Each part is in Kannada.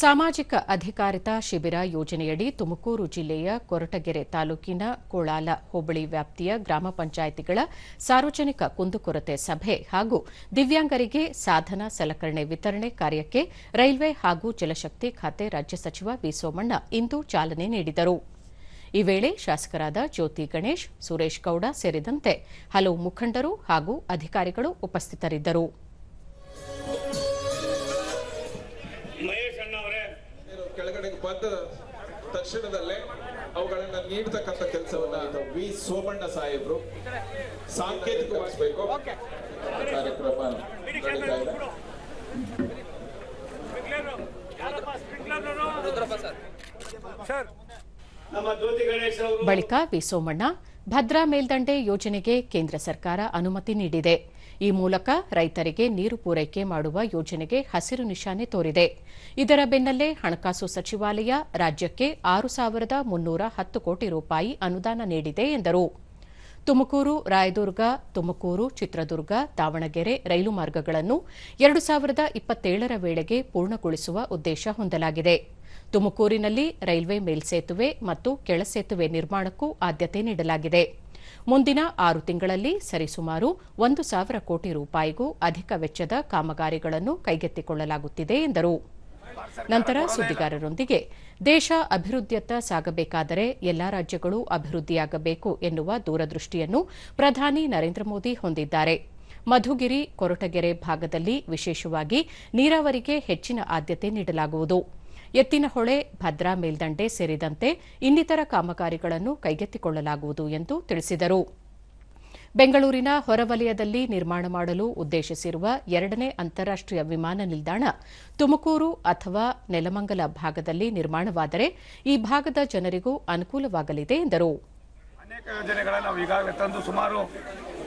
ಸಾಮಾಜಿಕ ಅಧಿಕಾರಿತಾ ಶಿಬಿರ ಯೋಜನೆಯಡಿ ತುಮಕೂರು ಜಿಲ್ಲೆಯ ಕೊರಟಗೆರೆ ತಾಲೂಕಿನ ಕೋಳಾಲ ಹೋಬಳಿ ವ್ಯಾಪ್ತಿಯ ಗ್ರಾಮ ಪಂಚಾಯಿತಿಗಳ ಸಾರ್ವಜನಿಕ ಕುಂದುಕೊರತೆ ಸಭೆ ಹಾಗೂ ದಿವ್ಯಾಂಗರಿಗೆ ಸಾಧನ ಸಲಕರಣೆ ವಿತರಣೆ ಕಾರ್ಯಕ್ಕೆ ರೈಲ್ವೆ ಹಾಗೂ ಜಲಶಕ್ತಿ ಖಾತೆ ರಾಜ್ಯ ಸಚಿವ ವಿ ಸೋಮಣ್ಣ ಇಂದು ಚಾಲನೆ ನೀಡಿದರು. ಈ ವೇಳೆ ಶಾಸಕರಾದ ಜ್ಯೋತಿ ಗಣೇಶ್, ಸುರೇಶ್ ಗೌಡ ಸೇರಿದಂತೆ ಹಲವು ಮುಖಂಡರು ಹಾಗೂ ಅಧಿಕಾರಿಗಳು ಉಪಸ್ಥಿತರಿದ್ದರು. ನೀರು ಕೆಳಗಡೆ ಬಂದ ತಕ್ಷಣದಲ್ಲೇ ಅವುಗಳನ್ನ ನೀಡ್ತಕ್ಕಂಥ ಕೆಲಸವನ್ನ ವಿ ಸೋಮಣ್ಣ ಸಾಹೇಬ್ರು ಸಾಂಕೇತಿಕವಾಗಿಸಬೇಕು. ಕಾರ್ಯಕ್ರಮ ನಡೀತಾ ಇದೆ. ಸರ್ ಬಳಿಕ ವಿ ಸೋಮಣ್ಣ ಭದ್ರಾ ಮೇಲ್ದಂಡೆ ಯೋಜನೆಗೆ ಕೇಂದ್ರ ಸರ್ಕಾರ ಅನುಮತಿ ನೀಡಿದೆ. ಈ ಮೂಲಕ ರೈತರಿಗೆ ನೀರು ಪೂರೈಕೆ ಮಾಡುವ ಯೋಜನೆಗೆ ಹಸಿರು ನಿಶಾನೆ ತೋರಿದೆ. ಇದರ ಬೆನ್ನಲ್ಲೇ ಹಣಕಾಸು ಸಚಿವಾಲಯ ರಾಜ್ಯಕ್ಕೆ ಆರು ಸಾವಿರದ ಮುನ್ನೂರ ಹತ್ತು ಕೋಟಿ ರೂಪಾಯಿ ಅನುದಾನ ನೀಡಿದೆ ಎಂದರು. ತುಮಕೂರು, ರಾಯದುರ್ಗ, ತುಮಕೂರು, ಚಿತ್ರದುರ್ಗ, ದಾವಣಗೆರೆ ರೈಲು ಮಾರ್ಗಗಳನ್ನು ಎರಡು ಸಾವಿರದ ಇಪ್ಪತ್ತೇಳರ ವೇಳೆಗೆ ಪೂರ್ಣಗೊಳಿಸುವ ಉದ್ದೇಶ ಹೊಂದಲಾಗಿದೆ. ತುಮಕೂರಿನಲ್ಲಿ ರೈಲ್ವೆ ಮೇಲ್ಸೇತುವೆ ಮತ್ತು ಕೆಳಸೇತುವೆ ನಿರ್ಮಾಣಕ್ಕೂ ಆದ್ಯತೆ ನೀಡಲಾಗಿದೆ. ಮುಂದಿನ ಆರು ತಿಂಗಳಲ್ಲಿ ಸರಿಸುಮಾರು ಒಂದು ಸಾವಿರ ಕೋಟಿ ರೂಪಾಯಿಗೂ ಅಧಿಕ ವೆಚ್ಚದ ಕಾಮಗಾರಿಗಳನ್ನು ಕೈಗೆತ್ತಿಕೊಳ್ಳಲಾಗುತ್ತಿದೆ ಎಂದರು. ನಂತರ ಸುದ್ದಿಗಾರರೊಂದಿಗೆ, ದೇಶ ಅಭಿವೃದ್ಧಿಯತ್ತ ಸಾಗಬೇಕಾದರೆ ಎಲ್ಲಾ ರಾಜ್ಯಗಳು ಅಭಿವೃದ್ಧಿಯಾಗಬೇಕು ಎನ್ನುವ ದೂರದೃಷ್ಟಿಯನ್ನು ಪ್ರಧಾನಿ ನರೇಂದ್ರ ಮೋದಿ ಹೊಂದಿದ್ದಾರೆ. ಮಧುಗಿರಿ, ಕೊರಟಗೆರೆ ಭಾಗದಲ್ಲಿ ವಿಶೇಷವಾಗಿ ನೀರಾವರಿಗೆ ಹೆಚ್ಚಿನ ಆದ್ಯತೆ ನೀಡಲಾಗುವುದು. ಎತ್ತಿನಹೊಳೆ ಭದ್ರಾ ಮೇಲ್ದಂಡೆ ಸೇರಿದಂತೆ ಇನ್ನಿತರ ಕಾಮಗಾರಿಗಳನ್ನು ಕೈಗೆತ್ತಿಕೊಳ್ಳಲಾಗುವುದು ಎಂದು ತಿಳಿಸಿದರು. ಬೆಂಗಳೂರಿನ ಹೊರವಲಯದಲ್ಲಿ ನಿರ್ಮಾಣ ಮಾಡಲು ಉದ್ದೇಶಿಸಿರುವ ಎರಡನೇ ಅಂತಾರಾಷ್ಟೀಯ ವಿಮಾನ ನಿಲ್ದಾಣ ತುಮಕೂರು ಅಥವಾ ನೆಲಮಂಗಲ ಭಾಗದಲ್ಲಿ ನಿರ್ಮಾಣವಾದರೆ ಈ ಭಾಗದ ಜನರಿಗೂ ಅನುಕೂಲವಾಗಲಿದೆ ಎಂದರು. ಅನೇಕ ಯೋಜನೆಗಳನ್ನು ನಾವು ಈಗಾಗಲೇ ತಂದು ಸುಮಾರು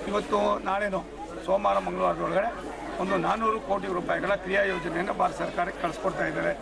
ಇವತ್ತು ನಾಳೆನೋ ಸೋಮವಾರ ಮಂಗಳವಾರದೊಳಗಡೆ ಒಂದು ನಾನ್ನೂರು ಕೋಟಿ ರೂಪಾಯಿಗಳ ಕ್ರಿಯಾ ಯೋಜನೆಯನ್ನು ಭಾರತ ಸರ್ಕಾರಕ್ಕೆ ಕಳಿಸ್ಕೊಡ್ತಾ ಇದ್ದಾರೆ.